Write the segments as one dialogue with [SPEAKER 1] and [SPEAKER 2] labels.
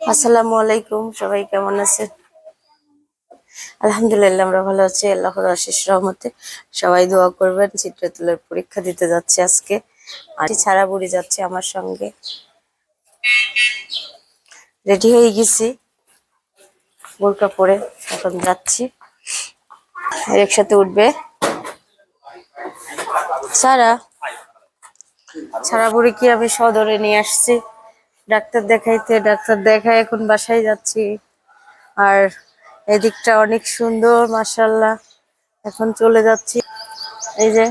[SPEAKER 1] আসসালামু আলাইকুম, সবাই কেমন আছেন? আলহামদুলিল্লাহ, আমরা ভালো আছি, আল্লাহর আশিস রহমতে। সবাই দোয়া করবেন, চিত্রতুলের পরীক্ষা দিতে যাচ্ছে আজকে। আর ছাড়া বুড়ি যাচ্ছে আমার সঙ্গে। রেডি হয়ে গেছি, বোরকা পরে এখন যাচ্ছি। আর একসাথে উঠবে। সারা ছাড়া বুড়ি কি আমি সদরে নিয়ে আসছি? ডাক্তার দেখাইতে, ডাক্তার দেখায় এখন বাসায় যাচ্ছি। আর এদিকটা অনেক সুন্দর মাসাল্লাহ এখন চলে যাচ্ছি। এই যে,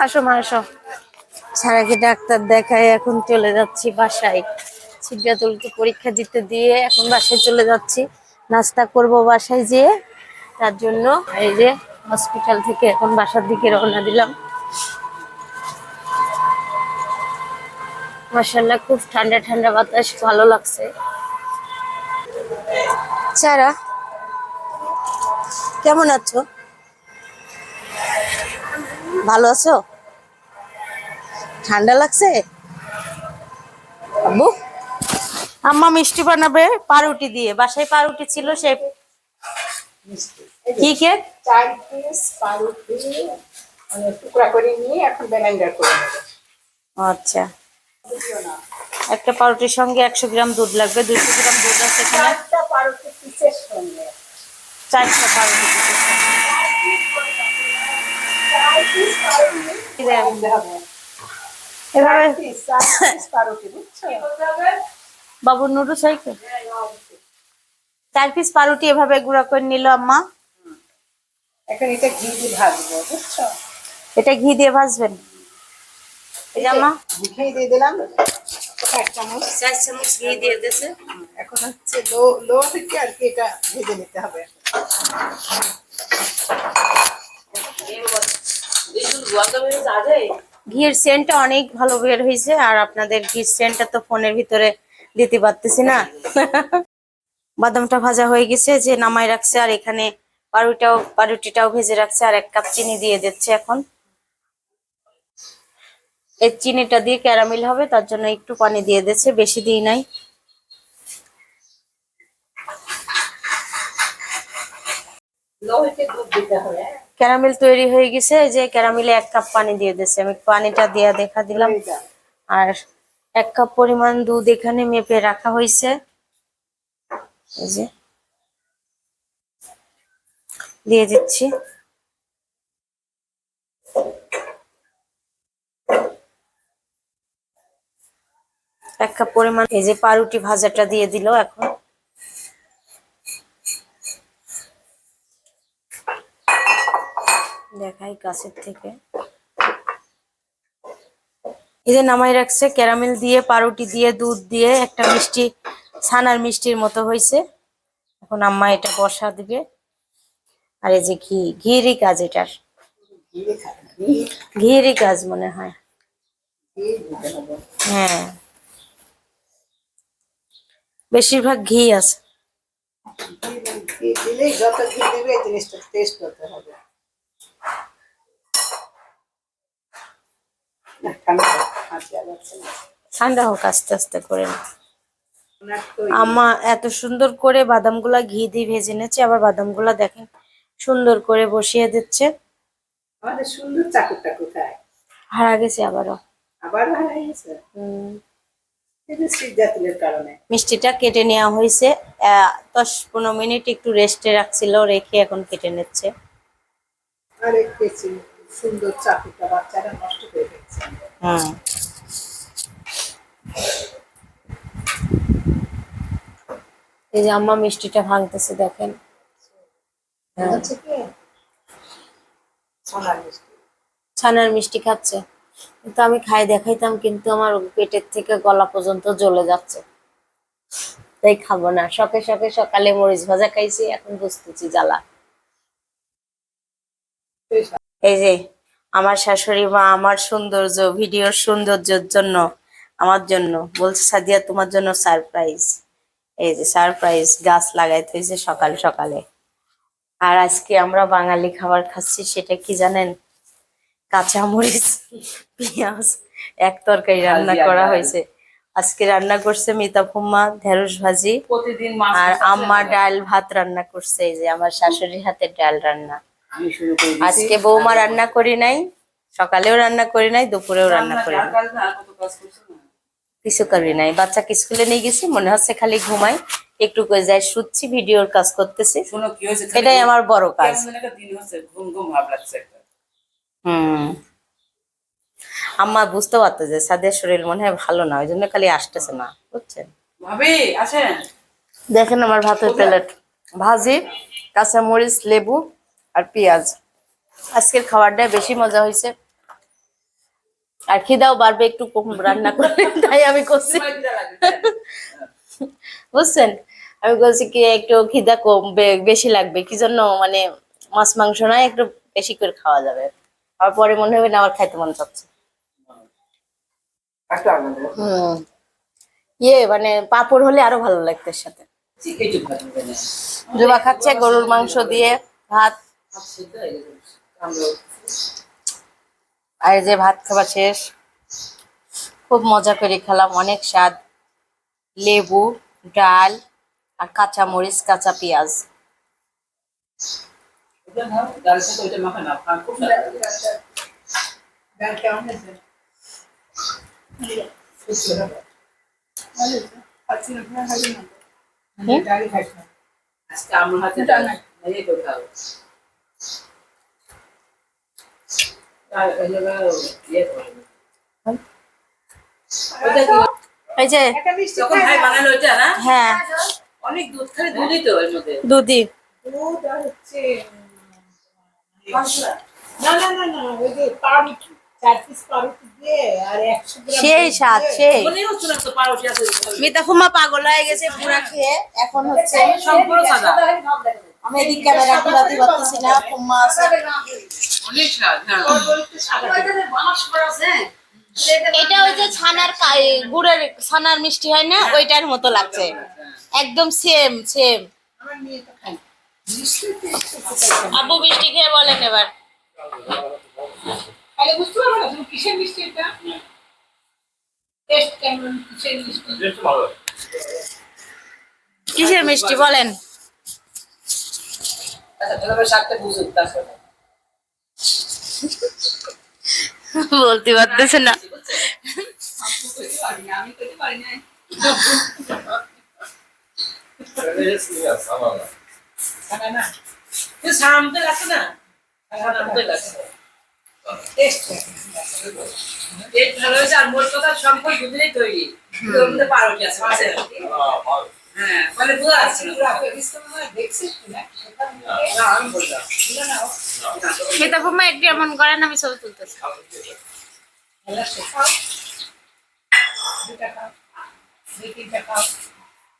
[SPEAKER 1] আসো মা, আসো। ছাড়াকে ডাক্তার দেখায় এখন চলে যাচ্ছি বাসায়। সিদ্ধাতুলকে পরীক্ষা দিতে দিয়ে এখন বাসায় চলে যাচ্ছি। নাস্তা করব বাসায় যেয়ে। তার জন্য এই যে হসপিটাল থেকে এখন বাসার দিকে রওনা দিলাম। মাসাল্লাহ খুব ঠান্ডা ঠান্ডা বাতাস ভালো লাগছে। সারা কেমন আছো? ভালো আছো? ঠান্ডা লাগছে? আব্বু? আম্মা মিষ্টি বানাবে পাউরুটি দিয়ে। বাসায় পাউরুটি ছিল সে কি কেক
[SPEAKER 2] চার পিস পাউরুটি মানে টুকরা করে নিয়ে এখন ব্লেন্ডার করে
[SPEAKER 1] আচ্ছা। একটা পাউরুটির সঙ্গে একশো গ্রাম দুধ লাগবে দুইশো গ্রাম দুধ আছে এখানে।
[SPEAKER 2] চারটা পাউরুটি
[SPEAKER 1] এভাবে বাবুর নুডলস হয় কি? চার পিস পাউরুটি এভাবে গুঁড়া করে নিল আম্মা।
[SPEAKER 2] এখন এটা ঘি দিয়ে ভাজবো বুঝছ?
[SPEAKER 1] এটা ঘি দিয়ে ভাজবেন? এই যে আম্মা
[SPEAKER 2] ঘি দিয়ে দিলাম। এক চামচ।
[SPEAKER 1] চার চামচ ঘি দিয়ে দিয়েছে।
[SPEAKER 2] এখন হচ্ছে লো লো থেকে আর কি এটা ভেজে নিতে হবে।
[SPEAKER 1] ঘিয়ের সেন্টটা অনেক ভালো বের হয়েছে আর আপনাদের ঘির সেন্টটা তো ফোনের ভিতরে দিতে পারতেছি না। বাদামটা ভাজা হয়ে গেছে যে নামাই রাখছে আর এখানে পাউরুটাও পাউরুটিটাও ভেজে রাখছে আর এক কাপ চিনি দিয়ে দিচ্ছে এখন। এই চিনিটা দিয়ে ক্যারামেল হবে, তার জন্য একটু পানি দিয়ে দিচ্ছে বেশি দিই নাই। ক্যারামেল তৈরি হয়ে গেছে যে ক্যারামেলে এক কাপ পানি দিয়ে দিচ্ছে আমি পানিটা দিয়ে দেখা দিলাম। আর এক কাপ পরিমাণ দুধ এখানে মেপে রাখা হয়েছে। দিয়ে দিচ্ছি। কাপ পরিমাণ, এই যে পাউরুটি ভাজাটা দিয়ে দিল এখন। দেখাই কাছের থেকে। এই যে নামাই রাখছে, ক্যারামেল দিয়ে, পাউরুটি দিয়ে, দুধ দিয়ে, একটা মিষ্টি, ছানার মিষ্টির মতো হয়েছে। এখন আম্মা এটা বসা দিবে। আর এই যে ঘি ঘিরই কাজ এটার। ঘিরই কাজ মনে হয়। হ্যাঁ। বেশিরভাগ ঘি আছে।
[SPEAKER 2] ঘি ঘি দিলেই যত ঘি দেবে জিনিসটা টেস্ট হতে হবে ঠান্ডা হোক,
[SPEAKER 1] আস্তে আস্তে করে আম্মা এত সুন্দর করে বাদামগুলা ঘি দিয়ে ভেজে নিচ্ছে আবার বাদামগুলা দেখেন সুন্দর করে বসিয়ে দিচ্ছে।
[SPEAKER 2] আমাদের সুন্দর চাকুরটা কোথায়?
[SPEAKER 1] হারা গেছে আবারও।
[SPEAKER 2] আবার হারাই গেছে?
[SPEAKER 1] হুম
[SPEAKER 2] এই যে সিদ্ধাতুলের কারণে
[SPEAKER 1] মিষ্টিটা কেটে নেওয়া হয়েছে। দশ পনেরো মিনিট একটু রেস্টে রাখছিল রেখে এখন কেটে নিচ্ছে।
[SPEAKER 2] সুন্দর চাকুরটা বাচ্চারা নষ্ট করে দিচ্ছে
[SPEAKER 1] হুম। এই যে আম্মা মিষ্টিটা ভাঙতেছে দেখেন। ছানার মিষ্টি খাচ্ছে। কিন্তু আমি খাই দেখাইতাম, কিন্তু আমার পেটের থেকে গলা পর্যন্ত জ্বলে যাচ্ছে। তাই খাব না। শখে শখে সকালে মরিচ ভাজা খাইছি, এখন বুঝতেছি জ্বালা। এই যে, আমার শাশুড়ি মা আমার সৌন্দর্য, ভিডিওর সৌন্দর্যের জন্য, আমার জন্য, বলছে, সাদিয়া, তোমার জন্য সারপ্রাইজ এই যে সারপ্রাইজ গাছ লাগাইতে হয়েছে সকাল সকালে। আর আজকে আমরা বাঙালি খাবার খাচ্ছি, সেটা কি জানেন? কাঁচা মরিচ পেঁয়াজ এক তরকারি রান্না করা হয়েছে। আজকে রান্না করছে মিতা ফুম্মা ঢেঁড়স ভাজি
[SPEAKER 2] প্রতিদিন
[SPEAKER 1] আর আম্মা ডাল ভাত রান্না করছে এই যে আমার শাশুড়ির হাতের ডাল রান্না। আজকে বৌমা রান্না করি নাই সকালেও রান্না করি নাই দুপুরেও রান্না করি নাই? কিছু করি নাই। বাচ্চাকে স্কুলে নিয়ে গেছি মনে হচ্ছে খালি ঘুমাই। একটু করে যাই শুচ্ছি ভিডিওর কাজ করতেছি। এটাই আমার বড় কাজ।
[SPEAKER 2] দিন হচ্ছে ঘুম ঘুম ভাব লাগছে
[SPEAKER 1] হুম। আম্মা বুঝতে পারতো যে সাদের শরীর মনে হয় ভালো না ওই জন্য খালি আসতেছে না বুঝছেন? দেখেন আমার ভাতের প্লেট। ভাজি কাঁচা মরিচ লেবু আর পেঁয়াজ। আজকের খাবারটা বেশি মজা হয়েছে। আর খিদাও বাড়বে একটু কম রান্না করে তাই আমি করছি। বুঝছেন? আমি বলছি কি একটু খিদা কম বেশি লাগবে। কি জন্য মানে মাছ মাংস না একটু বেশি করে খাওয়া যাবে। আর পরে মনে হবে না আমার খাইতে মন চাচ্ছে। হুম। ইয়ে মানে পাপড় হলে আরও ভালো লাগতো এর সাথে। জুবা খাচ্ছে গরুর মাংস দিয়ে ভাত। আর এই যে ভাত খাওয়া শেষ। খুব মজা করে খেলাম অনেক স্বাদ। লেবু ডাল আর কাঁচা মরিচ কাঁচা পেঁয়াজ।
[SPEAKER 2] ডাল সাথে ওইটা মাখা। কেমন না, তোমার খাবি না?
[SPEAKER 1] হুম?
[SPEAKER 2] ডালই খাইস না। আজকে আমার হাতে এই তো
[SPEAKER 1] যে হ্যাঁ
[SPEAKER 2] অনেক দুধ খালি দুধই তো এর মধ্যে
[SPEAKER 1] দুধি
[SPEAKER 2] দুধ আর হচ্ছে
[SPEAKER 1] সেই স্বাদ সেই।
[SPEAKER 2] মনে
[SPEAKER 1] মিতা পাগল হয়ে গেছে পুরা খেয়ে এখন হচ্ছে আমি এদিক ক্যামেরা ঘুরাতে পারতেছি না ফুম্মা আছে।
[SPEAKER 2] অনেক স্বাদ হ্যাঁ।
[SPEAKER 1] এটা ওই যে ছানার গুড়ের ছানার মিষ্টি হয় না ওইটার মতো লাগছে। একদম সেম সেম
[SPEAKER 2] আমার মেয়ে তো খায়
[SPEAKER 1] আব্বু মিষ্টি খেয়ে বলেন এবার।
[SPEAKER 2] তাহলে বুঝতে পারব না তুমি কিসের মিষ্টি এটা? টেস্ট কেমন কিসের মিষ্টি?
[SPEAKER 1] কিসের মিষ্টি বলেন?
[SPEAKER 2] আচ্ছা
[SPEAKER 1] বলতে পারতেছে না।
[SPEAKER 2] আমি করতে পারি না। সামতে লাগছে না? সামতে লাগছে। টেস্ট টেস্ট ভালো হয়েছে আর মোট কথা সম্পূর্ণ দুধেই তৈরি। ওর মধ্যে পাউরুটি আছে মাছের হ্যাঁ মানে বোঝা
[SPEAKER 1] একটু এমন করেন আমি ছবি তুলতেছি।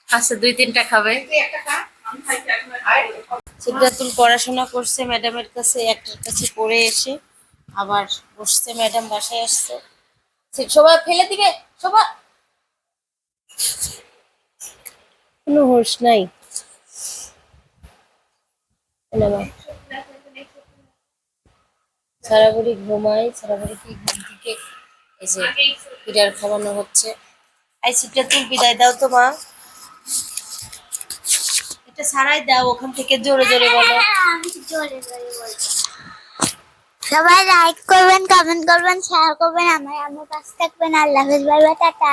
[SPEAKER 1] আচ্ছা দুই তিনটা খাবে।
[SPEAKER 2] একটা খা
[SPEAKER 1] সিদ্ধাতুল পড়াশোনা করছে ম্যাডামের কাছে একটার কাছে পড়ে এসে আবার বসছে ম্যাডাম বাসায় আসছে। সবাই ফেলে দিবে সবাই কোনো হোশ নাই। না, না। সারা বুড়ি ঘুমাই সারা বুড়ি কি ঘুম থেকে এই যে পিঠার খাওয়ানো হচ্ছে। আই সিদ্ধাতুল বিদায় দাও তো মা। এটা সারাই দাও, ওখান থেকে জোরে জোরে বলো
[SPEAKER 3] জোরে জোরে বলছি। সবাই লাইক করবেন কমেন্ট করবেন শেয়ার করবেন, আমার আমার পাশে থাকবেন আল্লাহ হাফেজ, বাই বাই, টাটা